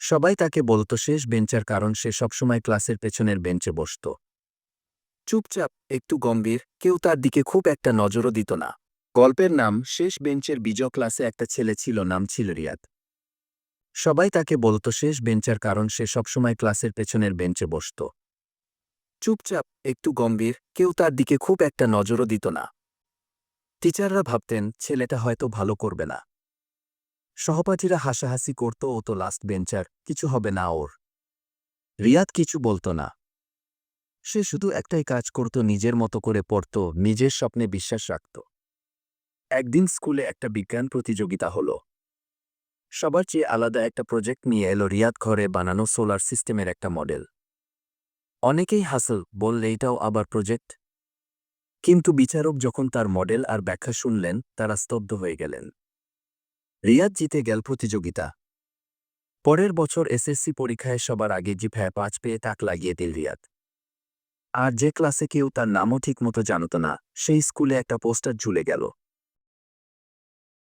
সবাই তাকে বলতো, শেষ বেঞ্চার কারণ সে সবসময় ক্লাসের পেছনের বেঞ্চে বসত। চুপচাপ, একটু গম্ভীর, কেউ তার দিকে খুব একটা নজরও দিত না। গল্পের নাম, শেষ বেঞ্চের বিজয় ক্লাসে একটা ছেলে ছিল, নাম ছিল রিয়াদ। সবাই তাকে বলতো, শেষ বেঞ্চার কারণ সে সবসময় ক্লাসের পেছনের বেঞ্চে বসত। চুপচাপ, একটু গম্ভীর, কেউ তার দিকে খুব একটা নজরও দিত না। টিচাররা ভাবতেন, ছেলেটা হয়তো ভালো করবে না। সহপাঠীরা হাসাহাসি করত, ও তো লাস্ট বেঞ্চার কিছু হবে না ওর। রিয়াদ কিছু বলতো না। সে শুধু একটাই কাজ করত, নিজের মতো করে পড়ত, নিজের স্বপ্নে বিশ্বাস রাখত। একদিন স্কুলে একটা বিজ্ঞান প্রতিযোগিতা হলো। সবার চেয়ে আলাদা একটা প্রজেক্ট নিয়ে এলো রিয়াদ ঘরে বানানো সোলার সিস্টেমের একটা মডেল অনেকেই হাসল বললে এটাও আবার প্রজেক্ট কিন্তু বিচারক যখন তার মডেল আর ব্যাখ্যা শুনলেন, তারা স্তব্ধ হয়ে গেলেন। রিয়াদ জিতে গেল প্রতিযোগিতা। পরের বছর এসএসসি পরীক্ষায় সবার আগে জিভ্যায় পাঁচ পেয়ে তাক লাগিয়ে দিল রিয়াদ। আর যে ক্লাসে কেউ তার নামও ঠিকমতো জানত না, সেই স্কুলে একটা পোস্টার ঝুলে গেল।